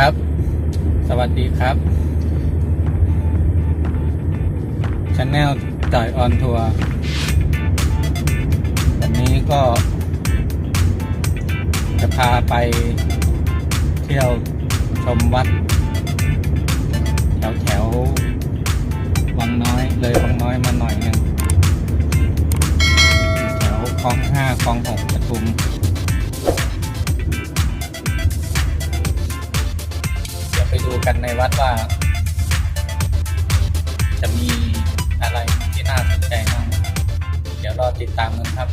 ครับ สวัสดีครับช n แนลจ่อยออนทัวร์วันนี้ก็ จะพาไปเที่ยวชมวัด แถวแถวๆวังน้อยเลยวังน้อยมาหน่อยหนึงแถวคลองห้าคลองหกปทุม กันในวัดว่า จะมีอะไรที่น่าสนใจบ้างเดี๋ยวรอติดตามกันครับ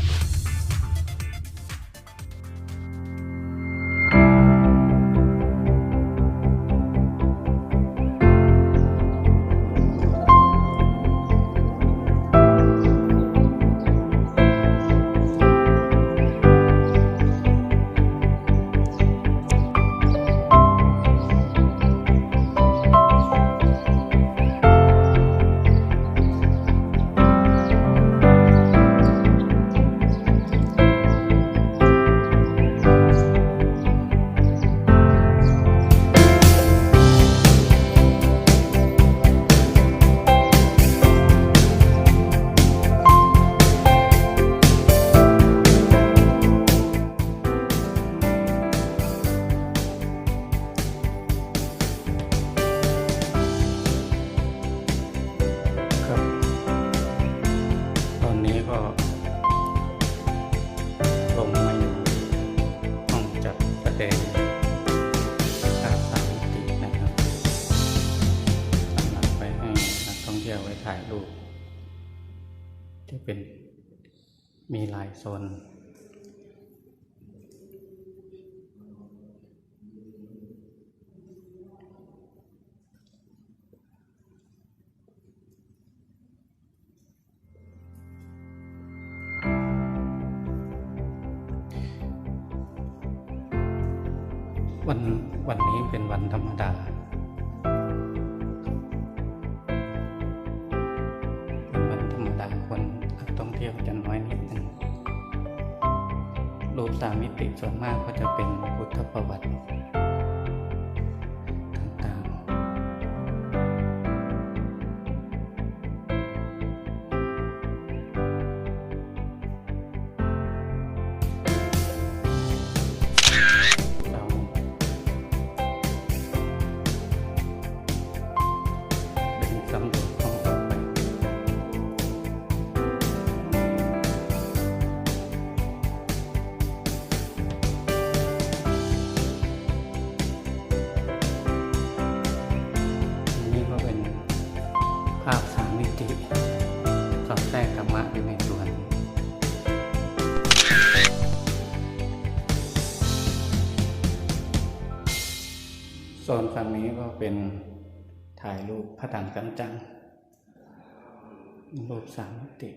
เป็นมีหลายโซนวันวันนี้เป็นวันธรรมดา รูปสามมิติส่วนมากก็จะเป็นพุทธประวัติ เป็นถ่ายรูปพระถังกันจัง รูปสามมิติ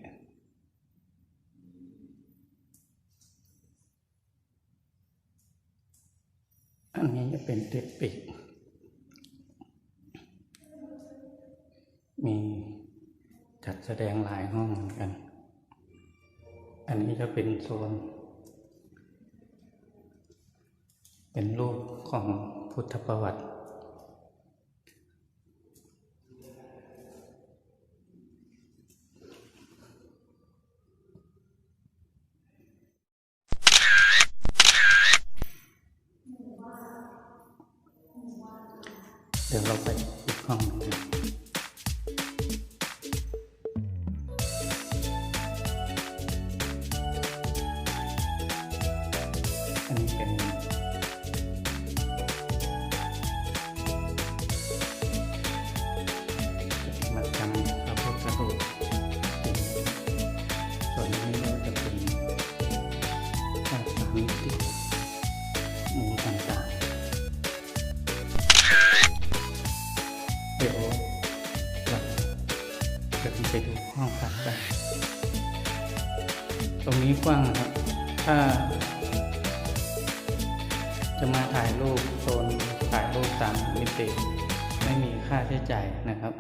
อันนี้จะเป็นติดปีกมีจัดแสดงหลายห้องเหมือนกัน อันนี้จะเป็นโซน เป็นรูปของพุทธประวัติ เดี๋ยวเราไปอีกห้องนึง ตรงนี้กว้างครับ ถ้า จะมาถ่ายรูปโซนถ่ายรูปตามมิติ ไม่มีค่าใช้จ่ายนะครับ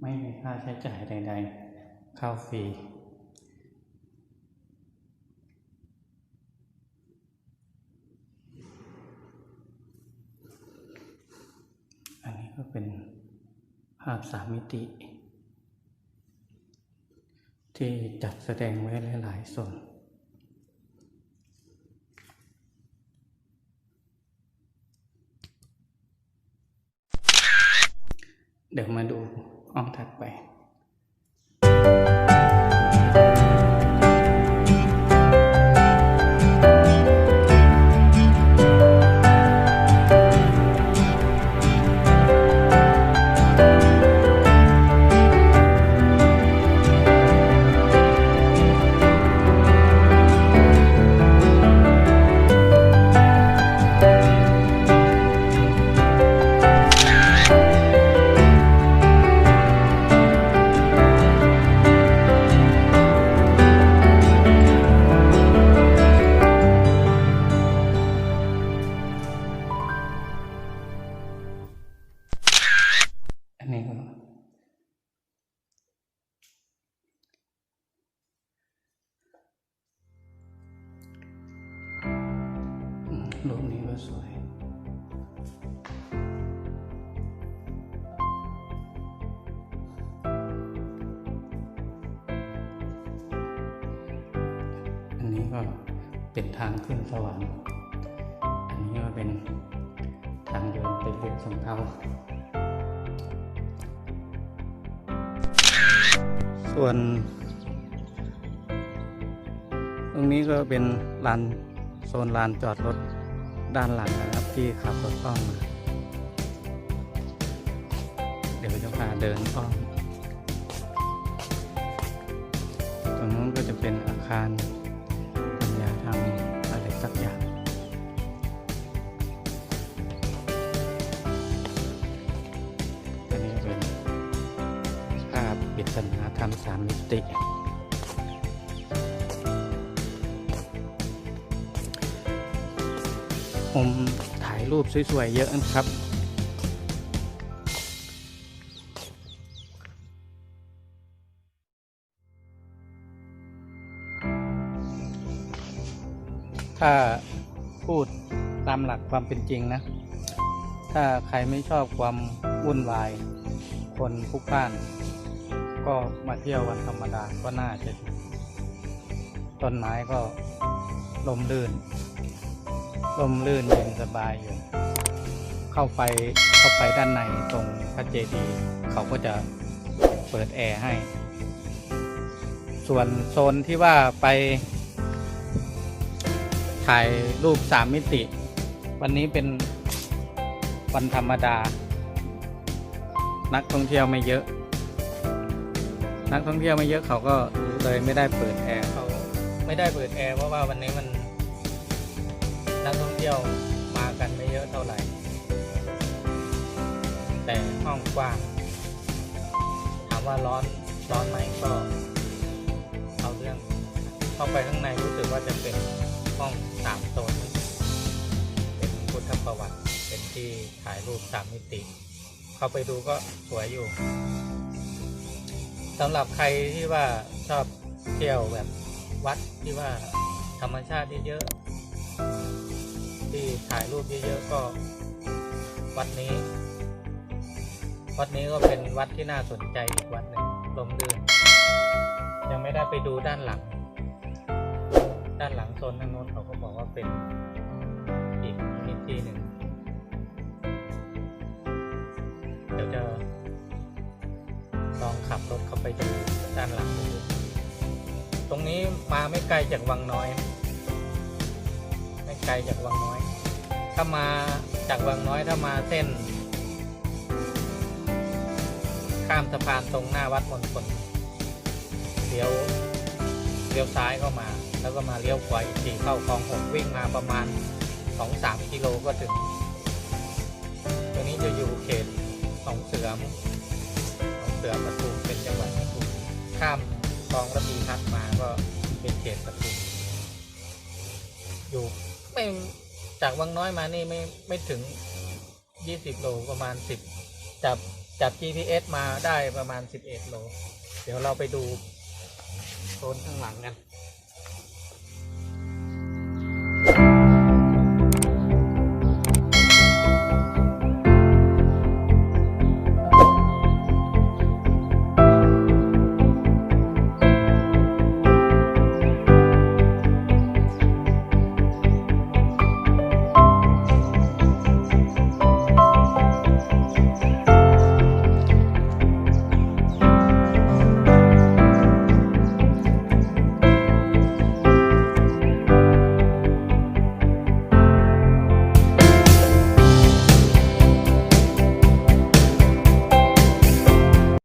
ไม่มีค่าใช้จ่ายใด ๆ เข้าฟรีอันนี้ก็เป็นภาพสามมิติ ที่จัดแสดงไว้หลาย ๆ ส่วน เดี๋ยวมาดูห้องถัดไป เป็นทางขึ้นสวรรค์อันนี้ก็เป็นทางเดินไปเรียนสำเภาส่วน ตรงนี้ก็เป็นลานโซนลานจอดรถด้านหลังนะครับที่ขับรถอ้อมมาเดี๋ยวจะพาเดินอ้อมตรงนู้นก็จะเป็นอาคาราพปริศนาธรรมสามมิติ ผมถ่ายรูปสวย ๆ เยอะนะครับ ถ้าพูดตามหลักความเป็นจริงนะ ถ้าใครไม่ชอบความวุ่นวาย คนพลุกพล่าน ก็มาเที่ยววันธรรมดาก็น่าจะต้นไม้ก็ลมลื่น ลมลื่นเย็นสบายอยู่ เข้าไปเข้าไปด้านในตรงพระเจดีย์เขาก็จะเปิดแอร์ให้ ส่วนโซนที่ว่าไป ถ่ายรูปสามมิติ วันนี้เป็นวันธรรมดา นักท่องเที่ยวไม่เยอะ นักท่องเที่ยวไม่เยอะเขาก็เลยไม่ได้เปิดแอร์เขาไม่ได้เปิดแอร์เพราะว่าวันนี้มันนักท่องเที่ยวมากันไม่เยอะเท่าไหร่ แต่ห้องกว้างถามว่าร้อนร้อนไหมก็เอาเรื่องเข้าไปข้างในรู้สึกว่าจะเป็นห้องสามโซนเป็นพุทธประวัติเป็นที่ถ่ายรูปสามมิติ เข้าไปดูก็สวยอยู่ สำหรับใครที่ว่าชอบเที่ยวแบบวัดที่ว่าธรรมชาติเยอะๆที่ถ่ายรูปเยอะๆก็วัดนี้ วัดนี้ก็เป็นวัดที่น่าสนใจอีกวัดหนึ่งลมลื่นยังไม่ได้ไปดูด้านหลัง ด้านหลังโซนด้านโน้นเขาก็บอกว่าเป็นอีกอีกที่หนึ่งเดี๋ยวจะลองขับรถาไปดูด้านหลังตรงนี้มาไม่ไกลจากวังน้อย ไม่ไกลจากวังน้อย ถ้ามาจากวังน้อยถ้ามาเส้น ข้ามสะพานตรงหน้าวัดมณฑลเลี้ยวเลี้ยวซ้ายเข้ามา แล้วก็มาเลี้ยวขวาอีกทีเข้าคลองหกวิ่งมาประมาณสองสามกิโลก็ถึงตัวนี้จะอยู่เขตของเสือม เสือปทุมเป็นจังหวัดปทุมข้ามคลองระพีพัดมาก็เป็นเขตปทุมอยู่ไม่จากวังน้อยมานี่ไม่ไม่ถึงยี่สิบโลประมาณสิบจับจับ GPS มาได้ประมาณสิบเอ็ดโล เดี๋ยวเราไปดูโซนข้างหลังกัน